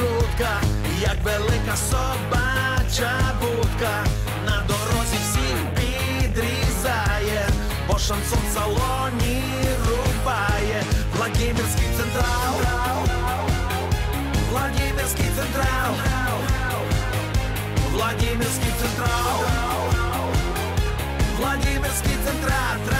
маршрутка, як велика собача будка, на дорозі всіх підрізає, бо шансон в салоні рубає, Владимирський централ, Владимирський централ, Владимирський централ, Владимирський централ,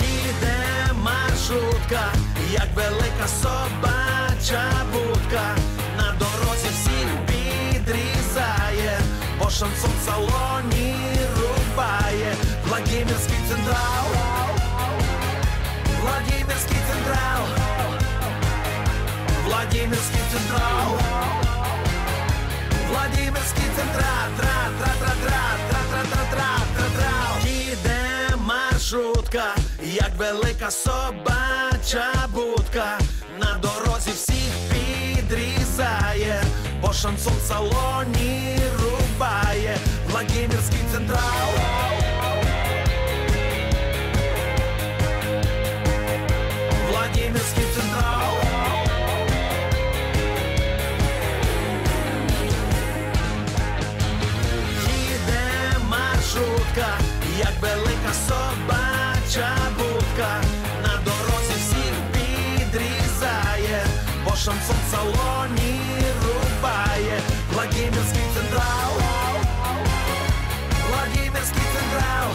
Їде маршрутка, як велика собача будка, на дорозі всіх підрізає, бо шансон в салоні рубає, Владимирський централ, Владимирський централ, Владимирський централ, Владимирський централ, тра тра тра тра тра тра тра тра тра. Тра маршрутка, як велика собача будка, на дорозі всіх підрізає, бо шансон салоні рубає, Владимирський централ. Владимирський централ. Їде маршрутка, як велика собача будка, на дорозі всіх підрізає, бо шансон в салоні рубає, Владимирський централ, Владимирський централ,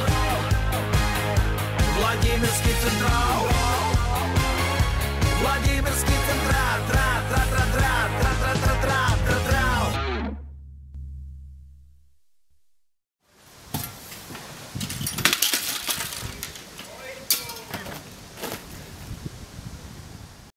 Владимирський централ, Владимирський централ, тра